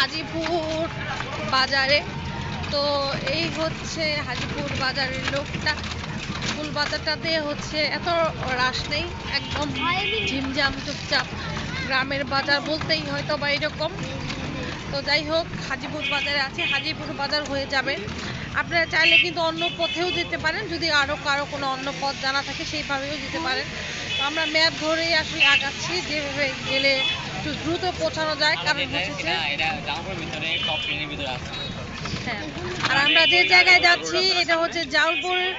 হাজিপুর বাজারে। তো এই হচ্ছে হাজিপুর বাজারের লোকটা। ফুল বাজারটাতে হচ্ছে এত রাশ নেই, একদম ঝিমঝাম চুপচাপ। গ্রামের বাজার বলতেই হয়তো বা এরকম। তো যাই হোক, হাজিপুর বাজারে আছে, হাজিপুর বাজার হয়ে যাবে। আপনারা চাইলে কিন্তু অন্য পথেও যেতে পারেন, যদি আরও কারও কোনো অন্য পথ জানা থাকে সেইভাবেও যেতে পারেন। আমরা ম্যাপ ধরেই আসলে আগাচ্ছি যেভাবে গেলে একটু দ্রুত পৌঁছানো যায় কারণ হচ্ছে যে- এটা জামাপুরের ভিতরে টপ টেনের ভিতরে আছে। হ্যাঁ। আর আমরা যে জায়গায় যাচ্ছি এটা হচ্ছে জামালপুরের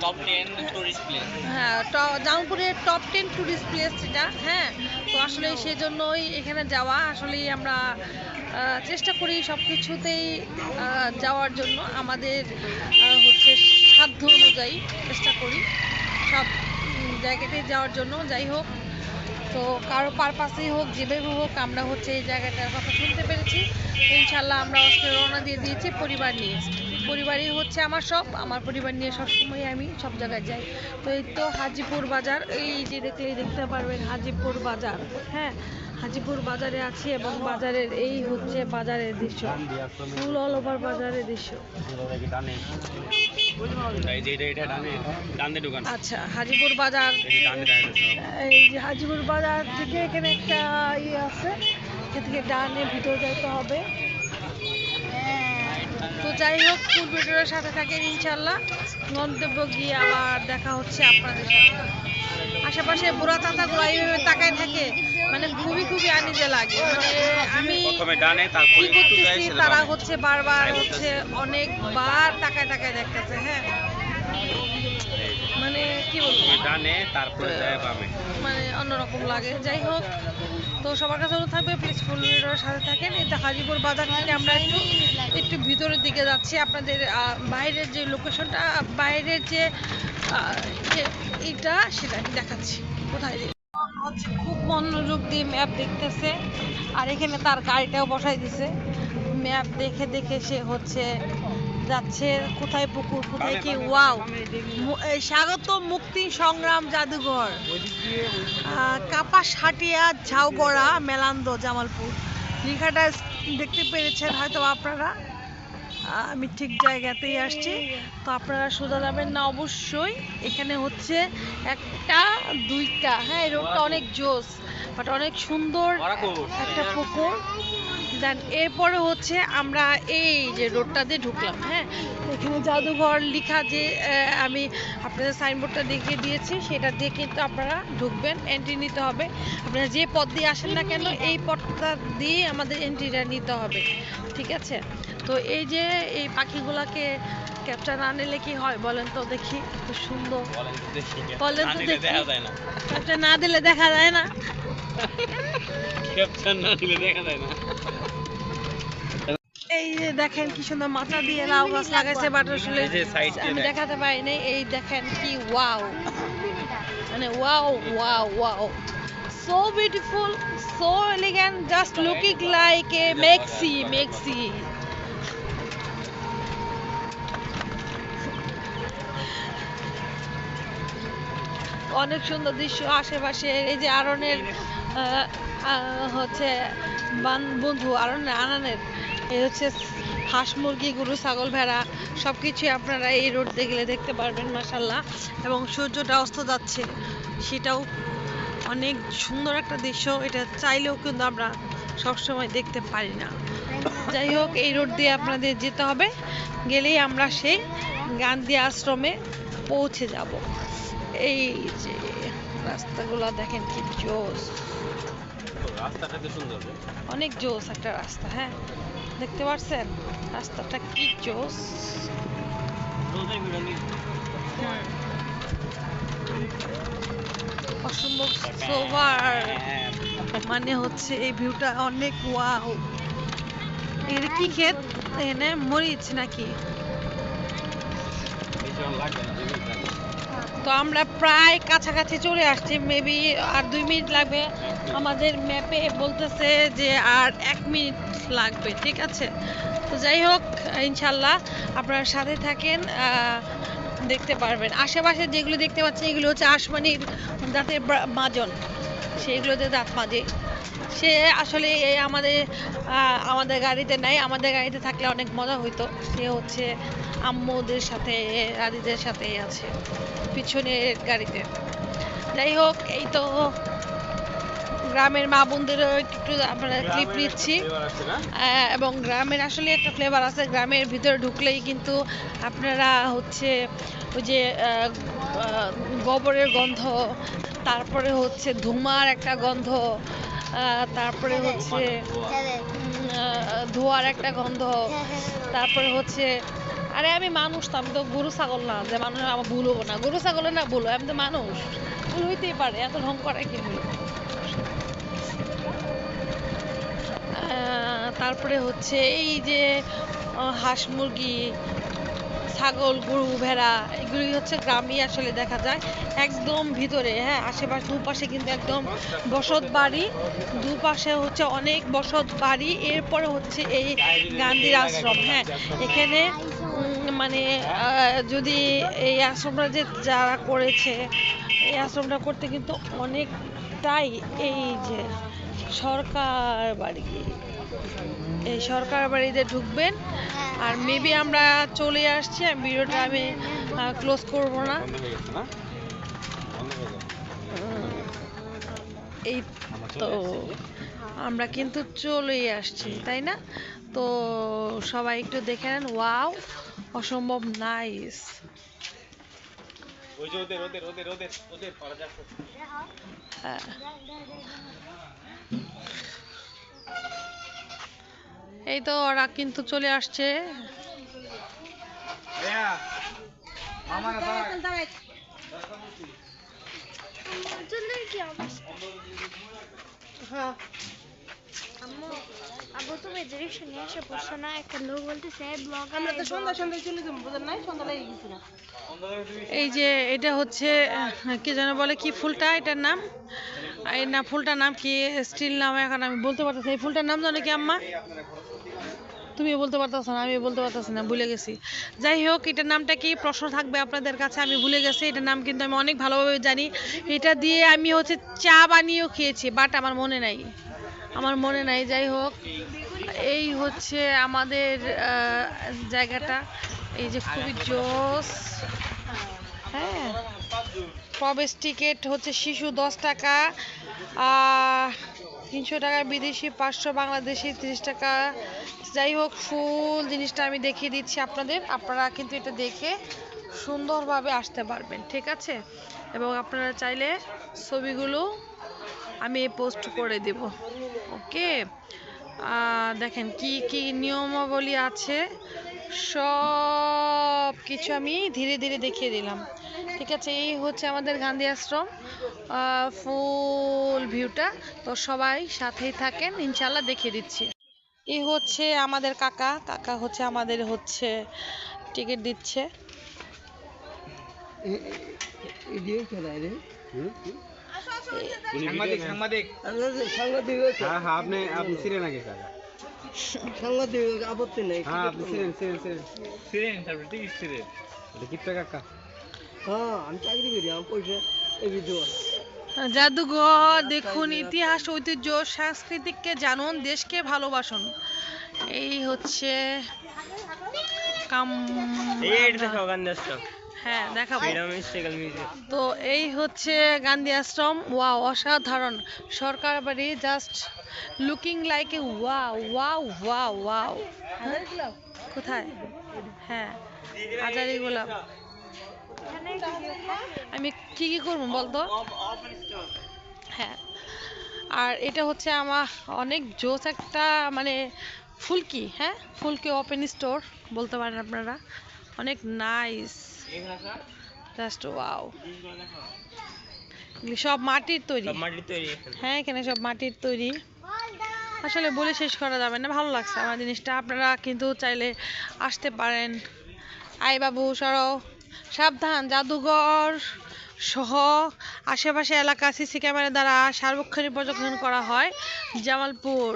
টপ টেন টুরিস্ট প্লেস হ্যাঁ জামালপুরের টপ টেন টুরিস্ট প্লেস এটা হ্যাঁ। তো আসলে সেজন্যই এখানে যাওয়া। আসলেই আমরা চেষ্টা করি সব কিছুতেই যাওয়ার জন্য। আমাদের হচ্ছে সাধ্য অনুযায়ী চেষ্টা করি সব জায়গাতে যাওয়ার জন্য। যাই হোক তো কারও পারপাসেই হোক, যেভাবে হোক, আমরা হচ্ছে এই জায়গাটার কথা শুনতে পেরেছি। ইনশাল্লাহ আমরা অস্ত্রের রওনা দিয়ে দিয়েছি পরিবার নিয়ে। পরিবারই হচ্ছে আমার সব, আমার পরিবার নিয়ে সবসময় আমি সব জায়গায় যাই। তো এই তো হাজিপুর বাজার, এই যে দেখলেই দেখতে পারবেন হাজিপুর বাজার হ্যাঁ? হাজিপুর বাজারে আছি এবং বাজারের এই হচ্ছে বাজারের দৃশ্য। ফুল অল ওভার বাজারের দৃশ্য। আচ্ছা হাজিপুর বাজার। এই যে হাজিপুর বাজার থেকে এখানে একটা ইয়ে আছে। এখান থেকে ডানে ভিতরে যাইতে হবে। তো যাই হোক ফুল ভিডিওর সাথে থাকেন ইনশাল্লাহ গন্তব্য গিয়ে আবার দেখা হচ্ছে আপনাদের সাথে। আশেপাশে বুড়া চাচাগুলো এইভাবে তাকায় থাকে মানে খুবই খুবই আনিজে লাগে। মানে আমি প্রথমে কি করতেছি? তারা হচ্ছে বারবার হচ্ছে অনেকবার তাকায় তাকায় দেখতেছে হ্যাঁ। মানে কি বলব? ডানে তারপরে যায় বামে। মানে অন্যরকম লাগে। যাই হোক তো সবার কাছে থাকবে প্লিজ ফুল ভিডিওর সাথে থাকেন। এটা হাজিপুর বাজার থেকে আমরা একটু একটু ভিতরের দিকে যাচ্ছি। আপনাদের বাইরের যে লোকেশনটা বাইরের যে এইটা সেটা আমি দেখাচ্ছি। কোথায় হচ্ছে খুব মনোযোগ দিয়ে ম্যাপ দেখতেছে। আর এখানে তার গাড়িটাও বসাই দিছে। ম্যাপ দেখে দেখে সে হচ্ছে যাচ্ছে কোথায় পুকুর কোথায় কি? ওয়াও। স্বাগত মুক্তি সংগ্রাম জাদুঘর। আহ, কাপাসহাটিয়া ঝাউগড়া মেলান্দ জামালপুর। লেখাটা দেখতে পেরেছেন হয়তো আপনারা। আমি ঠিক জায়গাতেই আসছি। তো আপনারা সোজা যাবেন না অবশ্যই। এখানে হচ্ছে একটা দুইটা। হ্যাঁ এই রোডটা অনেক জোস। বাট অনেক সুন্দর একটা পুকুর। দেন এরপরে হচ্ছে আমরা এই যে রোডটা দিয়ে ঢুকলাম হ্যাঁ? এখানে জাদুঘর লেখা যে আমি আপনাদের সাইনবোর্ডটা দেখিয়ে দিয়েছি সেটা দিয়ে কিন্তু আপনারা ঢুকবেন এন্ট্রি নিতে হবে। আপনারা যে পথ দিয়ে আসেন না কেন এই পথটা দিয়ে আমাদের এন্ট্রিটা নিতে হবে ঠিক আছে? তো এই যে এই পাখিগুলাকে ক্যাপচার না নিলে কি হয় বলেন তো দেখি খুব সুন্দর। বলেন তো দেখি। ক্যাপচার না দিলে দেখা যায় না। ক্যাপচার না দিলে দেখা যায় না। এই যে দেখেন কি সুন্দর মাথা দিয়ে লাউ গাছ লাগাইছে আমি দেখ। দেখাতে পারিনি এই দেখেন কি ওয়াও মানে wow wow wow so beautiful so elegant just looking like a maxi maxi অনেক সুন্দর দৃশ্য আশেপাশে এই যে আরনের হচ্ছে বান- বন্ধু, আরনের, আনানের, এই হচ্ছে হাঁস মুরগি, গরু, ছাগল, ভেড়া সব কিছুই আপনারা এই রোড গেলে দেখতে পারবেন মাসাল্লাহ এবং সূর্যটা অস্ত যাচ্ছে, সেটাও অনেক সুন্দর একটা দৃশ্য, এটা চাইলেও কিন্তু আমরা সবসময় দেখতে পারি না। যাই হোক, এই রোড দিয়ে আপনাদের যেতে হবে, গেলেই আমরা সেই গান্ধী আশ্রমে পৌঁছে যাব। এই যে রাস্তাগুলো দেখেন কি জোস। রাস্তাটা তো সুন্দর অনেক জোস একটা রাস্তা হ্যাঁ? দেখতে পাচ্ছেন রাস্তাটা কি জোস। অসম্ভব সোভার মানে হচ্ছে এই ভিউটা অনেক ওয়াও। এটা কি ক্ষেত? এখানে মরিচ নাকি? লাগবে না। তো আমরা প্রায় কাছাকাছি চলে আসছি মেবি আর দুই মিনিট লাগবে। আমাদের ম্যাপে বলতেছে যে আর এক মিনিট লাগবে, ঠিক আছে? তো যাই হোক, ইনশাল্লাহ আপনারা সাথে থাকেন দেখতে পারবেন। আশেপাশে যেগুলো দেখতে পাচ্ছেন, এগুলো হচ্ছে আসমানির দাঁতের মাজন। সেইগুলোতে দাঁত মাজে সে আসলে এই আমাদের আমাদের গাড়িতে নাই আমাদের গাড়িতে থাকলে অনেক মজা হইতো। সে হচ্ছে আম্মুদের সাথে দাদিদের সাথে আছে পিছনের গাড়িতে। যাই হোক এই তো গ্রামের মা বোনদেরও একটু আমরা ক্লিপ নিচ্ছি। এবং গ্রামের আসলে একটা ফ্লেভার আছে। গ্রামের ভিতরে ঢুকলেই কিন্তু আপনারা হচ্ছে ওই যে গোবরের গন্ধ তারপরে হচ্ছে ধুমার একটা গন্ধ তারপরে হচ্ছে ধোঁয়ার একটা গন্ধ। তারপরে হচ্ছে, আরে আমি মানুষ, তো আমি তো গরু ছাগল না, যে মানুষ আমার ভুল হব না। গরু ছাগলের না ভুল আমি তো মানুষ। ভুল হইতেই পারে, এত ঢং করে কি ভুল? তারপরে হচ্ছে এই যে হাঁস মুরগি ছাগল, গরু, ভেড়া এগুলি হচ্ছে গ্রামে আসলে দেখা যায়। একদম ভিতরে হ্যাঁ আশেপাশে দুপাশে কিন্তু একদম বসত বাড়ি। দুপাশে হচ্ছে অনেক বসত বাড়ি, এরপরে হচ্ছে এই গান্ধীর আশ্রম হ্যাঁ। এখানে মানে যদি এই আশ্রমটা যে যারা করেছে, এই আশ্রমটা করতে কিন্তু অনেকটাই এই যে সরকার বাড়ি। এই সরকার বাড়িতে ঢুকবেন। আর মেবি আমরা চলে আসছি আমি ভিডিওটা আমি ক্লোজ করব না। এই তো আমরা কিন্তু চলেই আসছি তাই না? তো সবাই একটু দেখে নেন ওয়াও অসম্ভব নাইস হ্যাঁ। এই তো ওরা কিন্তু চলে আসছে। এই যে এটা হচ্ছে কি যেন বলে কি ফুলটা এটার নাম? এই না ফুলটার নাম কি? স্টিল নাম এখন আমি বলতে পারতেছি এই ফুলটার নাম জানো কি আম্মা? তুমি বলতে পারতেছো না আমি বলতে পারতেছি না, ভুলে গেছি। যাই হোক, এটার নামটা কি প্রশ্ন থাকবে আপনাদের কাছে? আমি ভুলে গেছি, এটার নাম কিন্তু আমি অনেক ভালোভাবে জানি। এটা দিয়ে আমি হচ্ছে চা বানিয়েও খেয়েছি, বাট আমার মনে নাই। আমার মনে নাই, যাই হোক। এই হচ্ছে আমাদের জায়গাটা। এই যে খুবই জোস। হ্যাঁ। প্রবেশ টিকিট হচ্ছে শিশু দশ টাকা তিনশো টাকা বিদেশি, পাঁচশো বাংলাদেশি, তিরিশ টাকা যাই হোক, ফুল জিনিসটা আমি দেখিয়ে দিচ্ছি আপনাদের। আপনারা কিন্তু এটা দেখে সুন্দরভাবে আসতে পারবেন, ঠিক আছে? এবং আপনারা চাইলে ছবিগুলো আমি পোস্ট করে দেব, ওকে? দেখেন কি কি নিয়মাবলী আছে। সব কিছু আমি ধীরে ধীরে দেখিয়ে দিলাম, ঠিক আছে? এই হচ্ছে আমাদের গান্ধী আশ্রম ফুল ভিউটা। তো সবাই সাথেই থাকেন ইনশাল্লাহ দেখিয়ে দিচ্ছি। এই হচ্ছে আমাদের কাকা কাকা হচ্ছে আমাদের হচ্ছে টিকিট দিচ্ছে হ্যাঁ হ্যাঁ আপত্তি নেই হ্যাঁ কাকা হ্যাঁ আমি চাকরি করি আমার পয়সা এই বিধবা জাদুঘর দেখুন ইতিহাস ঐতিহ্য সংস্কৃতিকে জানুন দেশকে ভালোবাসুন। এই হচ্ছে কাম হ্যাঁ দেখাবো। তো এই হচ্ছে গান্ধী আশ্রম। ওয়া অসাধারণ। সরকার বাড়ি just looking like a wow wow wow wow কোথায়? হ্যাঁ হাজারি গোলাপ। আমি কি কি করব বলতো? হ্যাঁ। আর এটা হচ্ছে আমার অনেক জোস একটা মানে ফুলকি হ্যাঁ? ফুলকি ওপেন স্টোর বলতে পারেন আপনারা। অনেক নাইস জাস্ট ওয়াও সব মাটির তৈরি। হ্যাঁ এখানে সব মাটির তৈরি। আসলে বলে শেষ করা যাবে না ভালো লাগছে আমার জিনিসটা। আপনারা কিন্তু চাইলে আসতে পারেন। আই বাবু সরো। সাবধান জাদুঘর সহ আশেপাশে এলাকা সিসি ক্যামেরা দ্বারা সার্বক্ষণিক পর্যবেক্ষণ করা হয়। জামালপুর।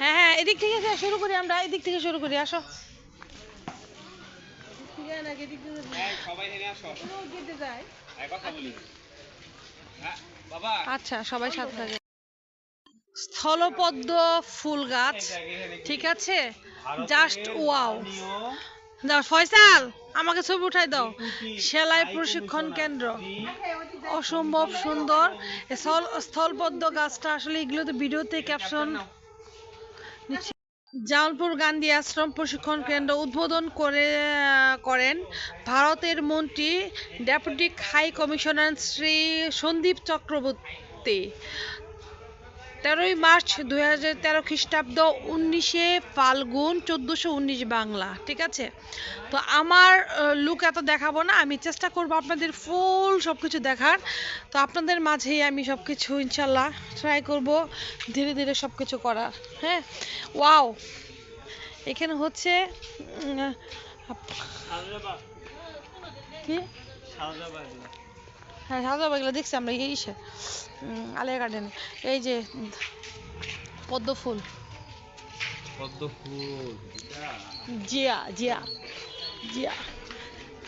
হ্যাঁ হ্যাঁ এদিক থেকে শুরু করি আমরা এদিক থেকে শুরু করি আসো। হ্যাঁ, আচ্ছা সবাই সাথে থাকে স্থলপদ্ম ফুল গাছ। ঠিক আছে? জাস্ট ওয়াও ফয়সাল, আমাকে ছবি উঠাই দাও। সেলাই প্রশিক্ষণ কেন্দ্র। অসম্ভব সুন্দর। স্থল, স্থলপদ্ম গাছটা আসলে এগুলো তো ভিডিওতে ক্যাপশন জামালপুর গান্ধী আশ্রম প্রশিক্ষণ কেন্দ্র উদ্বোধন করে, করেন ভারতের মন্ত্রী deputy high commissioner Shri Sandip Chakraborty. তেরোই মার্চ দুই হাজার তেরো খ্রিস্টাব্দ উনিশে ফাল্গুন চোদ্দোশো উনিশ বাংলা ঠিক আছে? তো আমার লুক এত দেখাবো না আমি চেষ্টা করব আপনাদের ফুল সব কিছু দেখার। তো আপনাদের মাঝেই আমি সব কিছু ইনশাল্লাহ ট্রাই করব ধীরে ধীরে সব কিছু করার হ্যাঁ? ওয়াও এখানে হচ্ছে কি? হ্যাঁ সাদা দেখছি আমরা এই ইসে। উম, আলিয়া গার্ডেনে এই যে পদ্ম ফুল। পদ্ম ফুল জিয়া জিয়া জিয়া।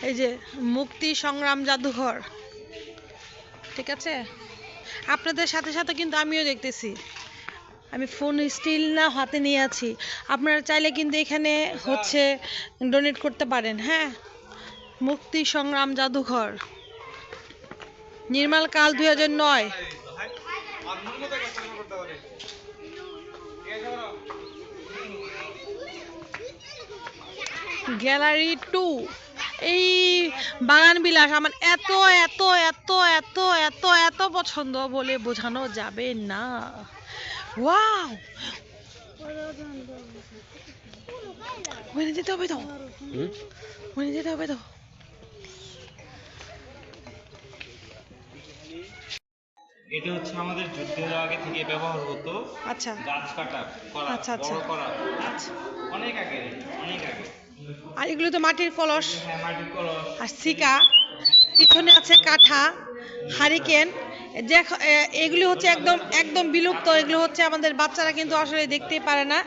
এই যে মুক্তি সংগ্রাম জাদুঘর। ঠিক আছে? আপনাদের সাথে সাথে কিন্তু আমিও দেখতেছি। আমি ফোন স্টিল না হাতে নিয়ে আছি। আপনারা চাইলে কিন্তু এখানে হচ্ছে ডোনেট করতে পারেন হ্যাঁ? মুক্তি সংগ্রাম জাদুঘর। নির্মাল কাল দুই হাজার নয়। Gallery two. এই বাগান বিলাস আমার এত এত এত এত এত এত পছন্দ বলে বোঝানো যাবে না। ওয়াও! ওখানে যেতে হবে তো। ওখানে যেতে হবে তো। এটা হচ্ছে আমাদের যুদ্ধের আগে থেকে ব্যবহার হতো। আচ্ছা। গাছ কাটা করা আচ্ছা, আচ্ছা। বড় করা। আচ্ছা। অনেক আগে অনেক আগে। আর এগুলো তো মাটির কলস। হ্যাঁ মাটির কলস। আর সিকা। পিছনে আছে কাঠা হারিকেন। এগুলি হচ্ছে একদম একদম বিলুপ্ত। এগুলো হচ্ছে আমাদের বাচ্চারা কিন্তু আসলে দেখতেই পারে না।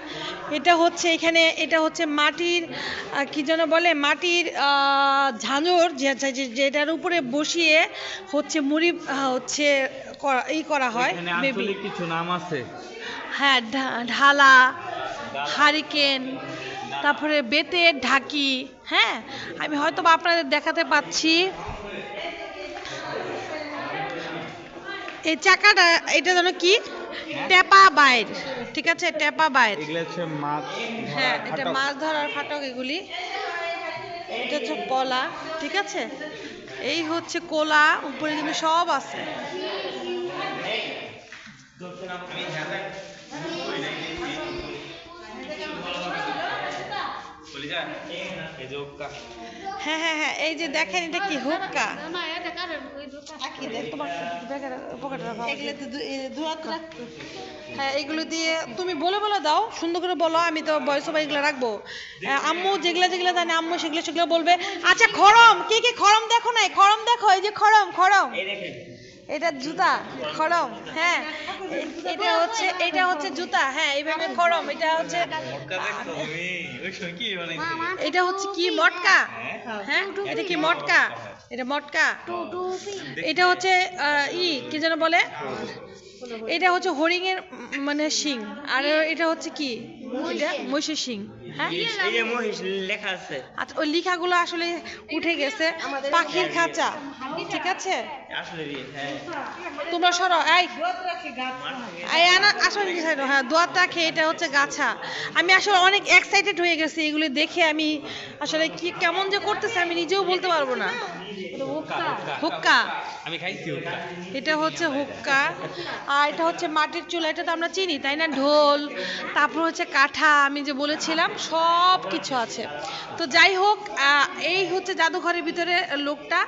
এটা হচ্ছে এখানে এটা হচ্ছে মাটির কি যেন বলে মাটির ঝাঁঝর যেটার উপরে বসিয়ে হচ্ছে মুড়ি হচ্ছে করা- ই করা হয় কিছু নাম আছে? হ্যাঁ ঢালা হারিকেন তারপরে বেতের ঢাকি হ্যাঁ? আমি হয়তো বা আপনাদের দেখাতে পাচ্ছি। এই চাকাটা এটা যেন কি? টেপা বাইর। ঠিক আছে? টেপা বাইর। এগুলো হচ্ছে মাছ হ্যাঁ এটা মাছ ধরার ফাটক এগুলি। এটা হচ্ছে কলা ঠিক আছে? এই হচ্ছে কোলা উপরে কিন্তু সব আছে। হ্যাঁ হ্যাঁ হ্যাঁ এই যে দেখেন এটা কি হুক্কা। হ্যাঁ এগুলো দিয়ে তুমি বলে বলে দাও, সুন্দর করে বলো, আমি তো বয়স সবাই এগুলো রাখব। আম্মু যেগুলো যেগুলো জানে, আম্মু সেগুলো সেগুলো বলবে। আচ্ছা খড়ম, কি কি খড়ম দেখো নাই? খড়ম দেখো, এই যে খড়ম খড়ম। এটা জুতা খড়ম হ্যাঁ। এটা হচ্ছে এটা হচ্ছে জুতা হ্যাঁ এইভাবে খড়ম এটা হচ্ছে এটা হচ্ছে কি মটকা? হ্যাঁ এটা কি মটকা? এটা মটকা। এটা হচ্ছে ই কি যেন বলে? এটা হচ্ছে হরিণের উম, মানে শিং। আর এটা হচ্ছে কি? মহিষের শিং হ্যাঁ? লেখা আছে। আচ্ছা ওই লেখাগুলো আসলে উঠে গেছে। পাখির খাঁচা ঠিক আছে? তোমরা সরো এই। এই আনা আসলে কি সাইড হ্যাঁ দোয়াত রাখে এটা হচ্ছে গাছা। আমি আসলে অনেক এক্সাইটেড হয়ে গেছি এগুলো দেখে আমি আসলে কি কেমন যে করতেছে আমি নিজেও বলতে পারব না। হুক্কা। আমি খাইছি ওকা এটা হচ্ছে হুক্কা। আর এটা হচ্ছে মাটির চুলা এটা তো আমরা চিনি তাই না? ঢোল তারপর হচ্ছে কাঠা আমি যে বলেছিলাম সব কিছু আছে। তো যাই হোক এই হচ্ছে জাদুঘরের ভিতরে লোকটা।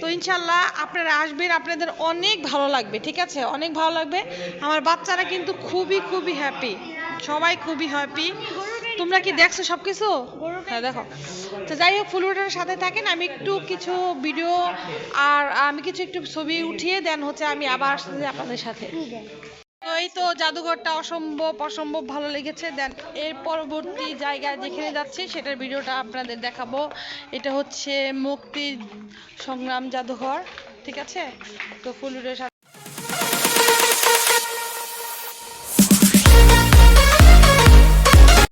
তো ইনশাল্লাহ আপনারা আসবেন, আপনাদের অনেক ভালো লাগবে, ঠিক আছে? অনেক ভালো লাগবে। আমার বাচ্চারা কিন্তু খুবই খুবই হ্যাপি সবাই খুবই হ্যাপি তোমরা কি দেখছ সব কিছু হ্যাঁ দেখো। তো যাই হোক ফুলুটার সাথে থাকেন। আমি একটু কিছু ভিডিও আর আমি কিছু একটু ছবি উঠিয়ে দেন হচ্ছে আমি আবার আসছি আপনাদের সাথে। এই তো জাদুঘরটা অসম্ভব অসম্ভব ভালো লেগেছে। দেন এর পরবর্তী জায়গায় যেখানে যাচ্ছি, সেটার ভিডিওটা আপনাদের দেখাবো। এটা হচ্ছে মুক্তি সংগ্রাম জাদুঘর। ঠিক আছে? তো ফুলুরের সাথে